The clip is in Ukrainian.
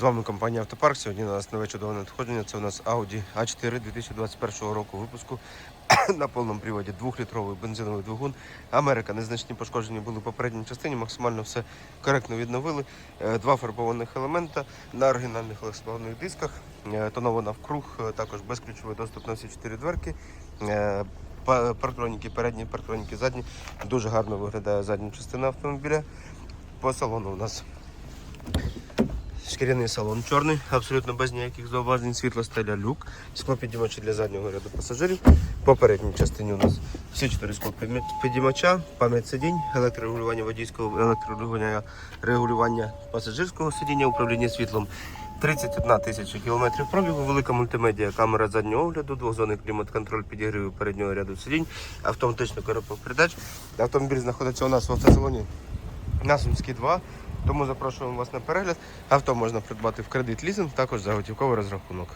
З вами компанія Автопарк. Сьогодні у нас нове чудове надходження. Це у нас Audi A4 2021 року випуску на повному приводі. Двохлітровий бензиновий двигун. Америка. Незначні пошкодження були в попередній частині. Максимально все коректно відновили. Е, Два фарбованих елемента на оригінальних легкосплавних дисках. Е, Тонована вкруг, е, також безключовий доступ на всі чотири дверки. Па- Парктроніки передні, парктроніки задні. Дуже гарно виглядає задня частина автомобіля. По салону у нас Шкіряний салон чорний, абсолютно без ніяких зауважень, світла стеля люк, склопідіймачі для заднього ряду пасажирів. По передній частині у нас всі чотири склопідіймача, пам'ять сидінь, електрорегулювання водійського, електрорегулювання регулювання пасажирського сидіння, управління світлом. 31 тисяча кілометрів пробігу, велика мультимедіа, камера заднього огляду, двохзонний клімат-контроль підігріву переднього ряду сидінь, автоматична коробка передач. Автомобіль знаходиться у нас в автосалоні на Сумській 2. Тому запрошуємо вас на перегляд. Авто можна придбати в кредит лізинг, також за готівковий розрахунок.